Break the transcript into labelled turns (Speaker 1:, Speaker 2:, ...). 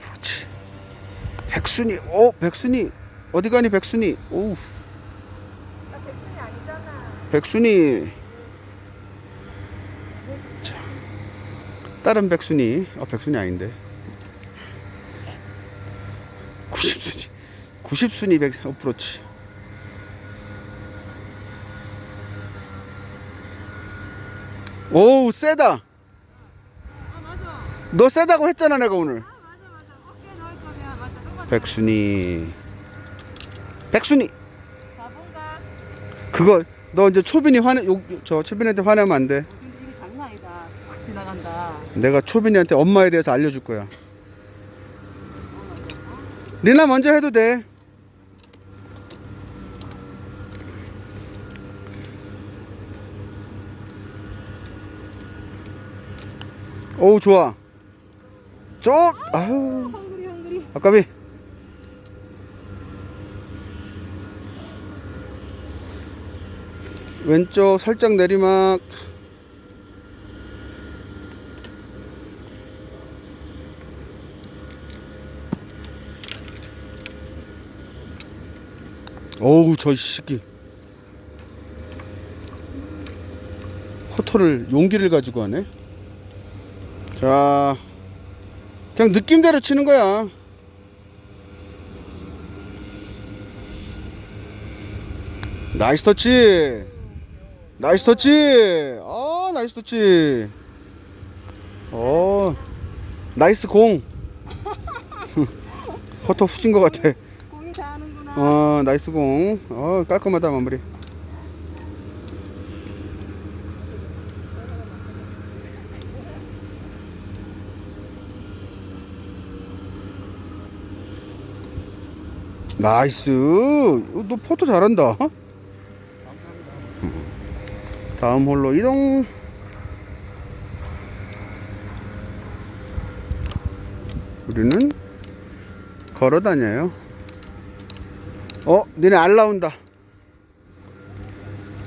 Speaker 1: 그렇지. 백순이, 어, 백순이 어디 가니 백순이? 오우,
Speaker 2: 나 백순이 아니잖아.
Speaker 1: 백순이. 자, 다른 백순이, 어, 백순이 아닌데. 90순이, 90순이 백, 어, 그렇지. 오우, 세다.
Speaker 2: 아.
Speaker 1: 너 세다고 했잖아, 내가 오늘.
Speaker 2: 아 맞아 맞아. 어깨 넣을 거면 맞아 똑같아.
Speaker 1: 백순이. 백순이.
Speaker 2: 바본가?
Speaker 1: 그거 너 이제 초빈이 화내 요, 저 초빈이한테 화내면 안 돼.
Speaker 2: 근데 이게 장난 아니다. 확 지나간다.
Speaker 1: 내가 초빈이한테 엄마에 대해서 알려줄 거야. 리나 먼저 해도 돼. 오 좋아. 쪽 아우
Speaker 2: 헝그리 헝그리.
Speaker 1: 아까비. 왼쪽 살짝 내리막. 어우 저 새끼. 포토를 용기를 가지고 하네. 자 그냥 느낌대로 치는 거야. 나이스 터치 나이스 터치 아 나이스 터치 어 나이스 공 포토 후진 것 같아
Speaker 2: 공이 다 하는구나.
Speaker 1: 어 나이스 공. 어 깔끔하다 마무리. 나이스. 어, 너 포토 잘한다. 어? 다음 홀로 이동. 우리는 걸어 다녀요. 어, 니네 알 나온다.